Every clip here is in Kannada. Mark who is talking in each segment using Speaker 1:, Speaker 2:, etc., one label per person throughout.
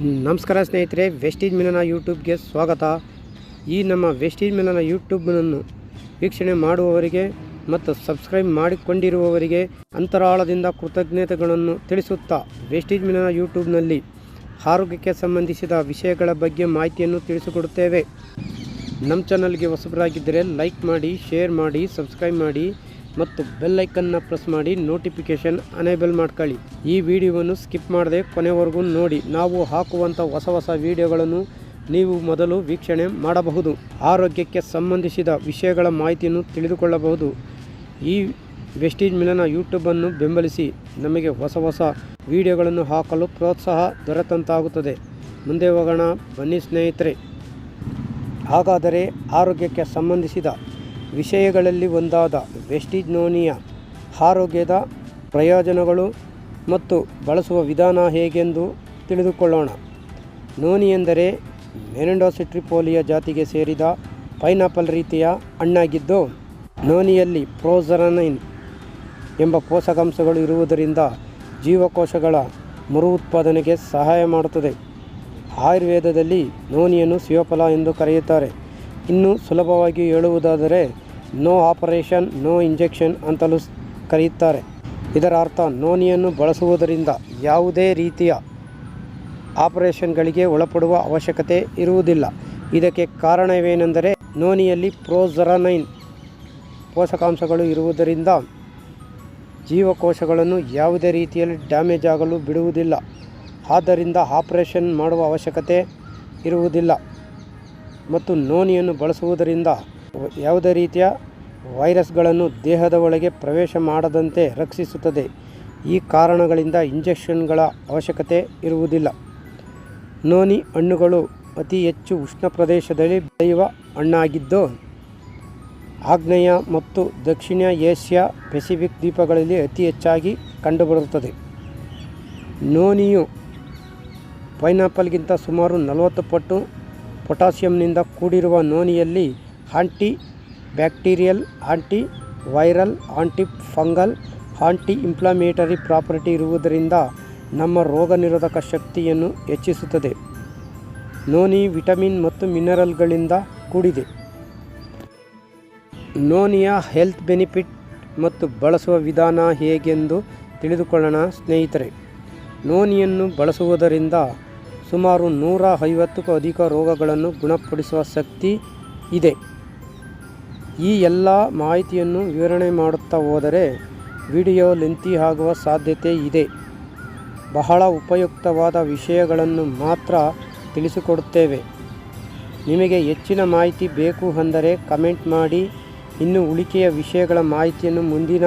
Speaker 1: ನಮಸ್ಕಾರ ಸ್ನೇಹಿತರೆ ವೆಸ್ಟೀಜ್ ಮಿಲನ ಯೂಟ್ಯೂಬ್ಗೆ ಸ್ವಾಗತ. ಈ ನಮ್ಮ ವೆಸ್ಟೀಜ್ ಮಿಲನ ಯೂಟ್ಯೂಬ್ನನ್ನು ವೀಕ್ಷಣೆ ಮಾಡುವವರಿಗೆ ಮತ್ತು ಸಬ್ಸ್ಕ್ರೈಬ್ ಮಾಡಿಕೊಂಡಿರುವವರಿಗೆ ಅಂತರಾಳದಿಂದ ಕೃತಜ್ಞತೆಗಳನ್ನು ತಿಳಿಸುತ್ತಾ ವೆಸ್ಟೀಜ್ ಮಿಲನ ಯೂಟ್ಯೂಬ್ನಲ್ಲಿ ಆರೋಗ್ಯಕ್ಕೆ ಸಂಬಂಧಿಸಿದ ವಿಷಯಗಳ ಬಗ್ಗೆ ಮಾಹಿತಿಯನ್ನು ತಿಳಿಸಿಕೊಡುತ್ತೇವೆ. ನಮ್ಮ ಚಾನಲ್ಗೆ ಹೊಸಬರಾಗಿದ್ದರೆ ಲೈಕ್ ಮಾಡಿ ಶೇರ್ ಮಾಡಿ ಸಬ್ಸ್ಕ್ರೈಬ್ ಮಾಡಿ. ಮತ್ತು ಬೆಲ್ ಐಕನ್ನ ಪ್ರೆಸ್ ಮಾಡಿ ನೋಟಿಫಿಕೇಷನ್ ಅನೇಬಲ್ ಮಾಡ್ಕೊಳ್ಳಿ. ಈ ವಿಡಿಯೋವನ್ನು ಸ್ಕಿಪ್ ಮಾಡದೆ ಕೊನೆವರೆಗೂ ನೋಡಿ. ನಾವು ಹಾಕುವಂಥ ಹೊಸ ಹೊಸ ವಿಡಿಯೋಗಳನ್ನು ನೀವು ಮೊದಲು ವೀಕ್ಷಣೆ ಮಾಡಬಹುದು. ಆರೋಗ್ಯಕ್ಕೆ ಸಂಬಂಧಿಸಿದ ವಿಷಯಗಳ ಮಾಹಿತಿಯನ್ನು ತಿಳಿದುಕೊಳ್ಳಬಹುದು. ಈ ವೆಸ್ಟೀಜ್ ಮಿಲನ ಯೂಟ್ಯೂಬನ್ನು ಬೆಂಬಲಿಸಿ. ನಮಗೆ ಹೊಸ ಹೊಸ ವಿಡಿಯೋಗಳನ್ನು ಹಾಕಲು ಪ್ರೋತ್ಸಾಹ ದೊರೆತಂತಾಗುತ್ತದೆ. ಮುಂದೆ ಹೋಗೋಣ. ಬನ್ನಿ ಸ್ನೇಹಿತರೆ. ಹಾಗಾದರೆ ಆರೋಗ್ಯಕ್ಕೆ ಸಂಬಂಧಿಸಿದ ವಿಷಯಗಳಲ್ಲಿ ಒಂದಾದ ವೆಸ್ಟಿಜ್ನೋನಿಯ ಆರೋಗ್ಯದ ಪ್ರಯೋಜನಗಳು ಮತ್ತು ಬಳಸುವ ವಿಧಾನ ಹೇಗೆಂದು ತಿಳಿದುಕೊಳ್ಳೋಣ. ನೋನಿ ಎಂದರೆ ಮೆನೆಂಡೋಸಿಟ್ರಿಪೋಲಿಯ ಜಾತಿಗೆ ಸೇರಿದ ಪೈನಾಪಲ್ ರೀತಿಯ ಹಣ್ಣಾಗಿದ್ದು ನೋನಿಯಲ್ಲಿ ಪ್ರೋಸರನೈನ್ ಎಂಬ ಪೋಷಕಾಂಶಗಳು ಇರುವುದರಿಂದ ಜೀವಕೋಶಗಳ ಮರು ಉತ್ಪಾದನೆಗೆ ಸಹಾಯ ಮಾಡುತ್ತದೆ. ಆಯುರ್ವೇದದಲ್ಲಿ ನೋನಿಯನ್ನು ಶಿವಫಲ ಎಂದು ಕರೆಯುತ್ತಾರೆ. ಇನ್ನು ಸುಲಭವಾಗಿ ಹೇಳುವುದಾದರೆ, ನೋ ಆಪರೇಷನ್, ನೋ ಇಂಜೆಕ್ಷನ್ ಅಂತಲೂ ಕರೆಯುತ್ತಾರೆ. ಇದರ ಅರ್ಥ, ನೋನಿಯನ್ನು ಬಳಸುವುದರಿಂದ ಯಾವುದೇ ರೀತಿಯ ಆಪರೇಷನ್ಗಳಿಗೆ ಒಳಪಡುವ ಅವಶ್ಯಕತೆ ಇರುವುದಿಲ್ಲ. ಇದಕ್ಕೆ ಕಾರಣವೇನೆಂದರೆ, ನೋನಿಯಲ್ಲಿ ಪ್ರೋಝರನೈನ್ ಪೋಷಕಾಂಶಗಳು ಇರುವುದರಿಂದ ಜೀವಕೋಶಗಳನ್ನು ಯಾವುದೇ ರೀತಿಯಲ್ಲಿ ಡ್ಯಾಮೇಜ್ ಆಗಲು ಬಿಡುವುದಿಲ್ಲ. ಆದ್ದರಿಂದ ಆಪರೇಷನ್ ಮಾಡುವ ಅವಶ್ಯಕತೆ ಇರುವುದಿಲ್ಲ. ಮತ್ತು ನೋನಿಯನ್ನು ಬಳಸುವುದರಿಂದ ಯಾವುದೇ ರೀತಿಯ ವೈರಸ್ಗಳನ್ನು ದೇಹದ ಒಳಗೆ ಪ್ರವೇಶ ಮಾಡದಂತೆ ರಕ್ಷಿಸುತ್ತದೆ. ಈ ಕಾರಣಗಳಿಂದ ಇಂಜೆಕ್ಷನ್ಗಳ ಅವಶ್ಯಕತೆ ಇರುವುದಿಲ್ಲ. ನೋನಿ ಹಣ್ಣುಗಳು ಅತಿ ಹೆಚ್ಚು ಉಷ್ಣ ಪ್ರದೇಶದಲ್ಲಿ ಬೆಳೆಯುವ ಹಣ್ಣಾಗಿದ್ದು, ಆಗ್ನೇಯ ಮತ್ತು ದಕ್ಷಿಣ ಏಷ್ಯಾ ಪೆಸಿಫಿಕ್ ದ್ವೀಪಗಳಲ್ಲಿ ಅತಿ ಹೆಚ್ಚಾಗಿ ಕಂಡುಬರುತ್ತದೆ. ನೋನಿಯು ಪೈನಾಪಲ್ಗಿಂತ ಸುಮಾರು ನಲವತ್ತು ಪಟ್ಟು ಪೊಟ್ಯಾಸಿಯಂನಿಂದ ಕೂಡಿರುವ ನೋನಿಯಲ್ಲಿ anti bacterial anti viral anti fungal anti inflammatory property ಇರುವುದರಿಂದ ನಮ್ಮ ರೋಗ ನಿರೋಧಕ ಶಕ್ತಿಯನ್ನು ಹೆಚ್ಚಿಸುತ್ತದೆ. ನೋನಿ ವಿಟಮಿನ್ ಮತ್ತು ಮಿನರಲ್ಗಳಿಂದ ಕೂಡಿದೆ. ನೋನಿಯ ಹೆಲ್ತ್ ಬೆನಿಫಿಟ್ ಮತ್ತು ಬಳಸುವ ವಿಧಾನ ಹೇಗೆಂದು ತಿಳಿದುಕೊಳ್ಳೋಣ ಸ್ನೇಹಿತರೆ. ನೋನಿಯನ್ನು ಬಳಸುವುದರಿಂದ ಸುಮಾರು ನೂರ ಐವತ್ತಕ್ಕೂ ಅಧಿಕ ರೋಗಗಳನ್ನು ಗುಣಪಡಿಸುವ ಶಕ್ತಿ ಇದೆ. ಈ ಎಲ್ಲ ಮಾಹಿತಿಯನ್ನು ವಿವರಣೆ ಮಾಡುತ್ತಾ ಹೋದರೆ ವಿಡಿಯೋ ಲೆಂತಿ ಆಗುವ ಸಾಧ್ಯತೆ ಇದೆ. ಬಹಳ ಉಪಯುಕ್ತವಾದ ವಿಷಯಗಳನ್ನು ಮಾತ್ರ ತಿಳಿಸಿಕೊಡುತ್ತೇವೆ. ನಿಮಗೆ ಹೆಚ್ಚಿನ ಮಾಹಿತಿ ಬೇಕು ಅಂದರೆ ಕಮೆಂಟ್ ಮಾಡಿ, ಇನ್ನು ಉಳಿಕೆಯ ವಿಷಯಗಳ ಮಾಹಿತಿಯನ್ನು ಮುಂದಿನ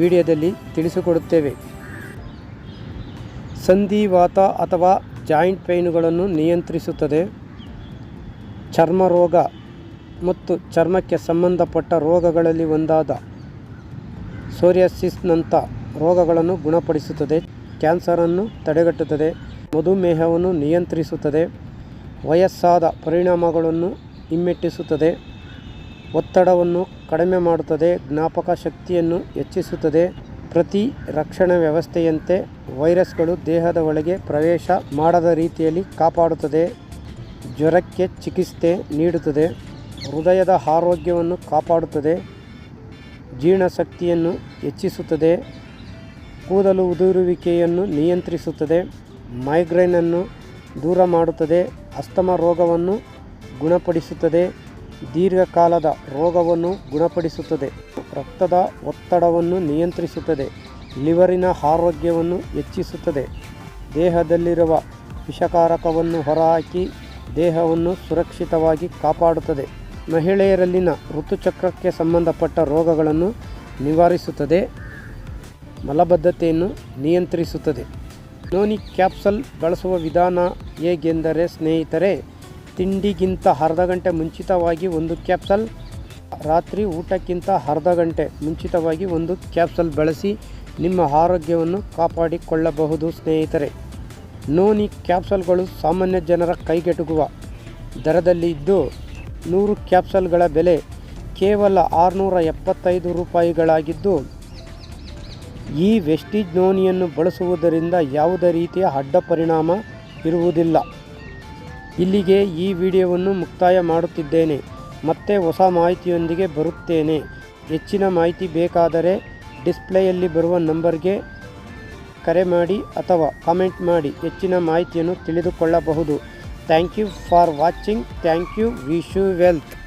Speaker 1: ವಿಡಿಯೋದಲ್ಲಿ ತಿಳಿಸಿಕೊಡುತ್ತೇವೆ. ಸಂಧಿವಾತ ಅಥವಾ ಜಾಯಿಂಟ್ ಪೈನುಗಳನ್ನು ನಿಯಂತ್ರಿಸುತ್ತದೆ. ಚರ್ಮ ರೋಗ ಮತ್ತು ಚರ್ಮಕ್ಕೆ ಸಂಬಂಧಪಟ್ಟ ರೋಗಗಳಲ್ಲಿ ಒಂದಾದ ಸೋರಿಯಾಸಿಸ್ನಂಥ ರೋಗಗಳನ್ನು ಗುಣಪಡಿಸುತ್ತದೆ. ಕ್ಯಾನ್ಸರನ್ನು ತಡೆಗಟ್ಟುತ್ತದೆ. ಮಧುಮೇಹವನ್ನು ನಿಯಂತ್ರಿಸುತ್ತದೆ. ವಯಸ್ಸಾದ ಪರಿಣಾಮಗಳನ್ನು ಹಿಮ್ಮೆಟ್ಟಿಸುತ್ತದೆ. ಒತ್ತಡವನ್ನು ಕಡಿಮೆ ಮಾಡುತ್ತದೆ. ಜ್ಞಾಪಕ ಶಕ್ತಿಯನ್ನು ಹೆಚ್ಚಿಸುತ್ತದೆ. ಪ್ರತಿ ರಕ್ಷಣಾ ವ್ಯವಸ್ಥೆಯಂತೆ ವೈರಸ್ಗಳು ದೇಹದ ಒಳಗೆ ಪ್ರವೇಶ ಮಾಡದ ರೀತಿಯಲ್ಲಿ ಕಾಪಾಡುತ್ತದೆ, ಜ್ವರಕ್ಕೆ ಚಿಕಿತ್ಸೆ ನೀಡುತ್ತದೆ, ಹೃದಯದ ಆರೋಗ್ಯವನ್ನು ಕಾಪಾಡುತ್ತದೆ, ಜೀರ್ಣಶಕ್ತಿಯನ್ನು ಹೆಚ್ಚಿಸುತ್ತದೆ, ಕೂದಲು ಉದುರುವಿಕೆಯನ್ನು ನಿಯಂತ್ರಿಸುತ್ತದೆ ಮೈಗ್ರೈನನ್ನು ದೂರ ಮಾಡುತ್ತದೆ, ಅಸ್ತಮ ರೋಗವನ್ನು ಗುಣಪಡಿಸುತ್ತದೆ ದೀರ್ಘಕಾಲದ ರೋಗವನ್ನು ಗುಣಪಡಿಸುತ್ತದೆ. ರಕ್ತದ ಒತ್ತಡವನ್ನು ನಿಯಂತ್ರಿಸುತ್ತದೆ. ಲಿವರಿನ ಆರೋಗ್ಯವನ್ನು ಹೆಚ್ಚಿಸುತ್ತದೆ. ದೇಹದಲ್ಲಿರುವ ವಿಷಕಾರಕವನ್ನು ಹೊರಹಾಕಿ ದೇಹವನ್ನು ಸುರಕ್ಷಿತವಾಗಿ ಕಾಪಾಡುತ್ತದೆ. ಮಹಿಳೆಯರಲ್ಲಿನ ಋತುಚಕ್ರಕ್ಕೆ ಸಂಬಂಧಪಟ್ಟ ರೋಗಗಳನ್ನು ನಿವಾರಿಸುತ್ತದೆ. ಮಲಬದ್ಧತೆಯನ್ನು ನಿಯಂತ್ರಿಸುತ್ತದೆ. ನೋನಿ ಕ್ಯಾಪ್ಸಲ್ ಬಳಸುವ ವಿಧಾನ ಹೇಗೆಂದರೆ, ಸ್ನೇಹಿತರೆ ತಿಂಡಿಗಿಂತ ಅರ್ಧ ಗಂಟೆ ಮುಂಚಿತವಾಗಿ ಒಂದು ಕ್ಯಾಪ್ಸಲ್, ರಾತ್ರಿ ಊಟಕ್ಕಿಂತ ಅರ್ಧ ಗಂಟೆ ಮುಂಚಿತವಾಗಿ ಒಂದು ಕ್ಯಾಪ್ಸಲ್ ಬಳಸಿ ನಿಮ್ಮ ಆರೋಗ್ಯವನ್ನು ಕಾಪಾಡಿಕೊಳ್ಳಬಹುದು ಸ್ನೇಹಿತರೆ. ನೋನಿ ಕ್ಯಾಪ್ಸಲ್ಗಳು ಸಾಮಾನ್ಯ ಜನರ ಕೈಗೆಟುಕುವ ದರದಲ್ಲಿ ಇದ್ದು, ನೂರು ಕ್ಯಾಪ್ಸಲ್ಗಳ ಬೆಲೆ ಕೇವಲ ಆರುನೂರ ಎಪ್ಪತ್ತೈದು ರೂಪಾಯಿಗಳಾಗಿದ್ದು, ಈ ವೆಸ್ಟಿಜ್ ನೋನಿಯನ್ನು ಬಳಸುವುದರಿಂದ ಯಾವುದೇ ರೀತಿಯ ಅಡ್ಡ ಪರಿಣಾಮ ಇರುವುದಿಲ್ಲ. ಇಲ್ಲಿಗೆ ಈ ವಿಡಿಯೋವನ್ನು ಮುಕ್ತಾಯ ಮಾಡುತ್ತಿದ್ದೇನೆ. ಮತ್ತೆ ಹೊಸ ಮಾಹಿತಿಯೊಂದಿಗೆ ಬರುತ್ತೇನೆ. ಹೆಚ್ಚಿನ ಮಾಹಿತಿ ಬೇಕಾದರೆ ಡಿಸ್ಪ್ಲೇಯಲ್ಲಿ ಬರುವ ನಂಬರ್ಗೆ ಕರೆ ಮಾಡಿ ಅಥವಾ ಕಾಮೆಂಟ್ ಮಾಡಿ. ಹೆಚ್ಚಿನ ಮಾಹಿತಿಯನ್ನು ತಿಳಿದುಕೊಳ್ಳಬಹುದು. Thank you for watching. Thank you. Wish you wealth.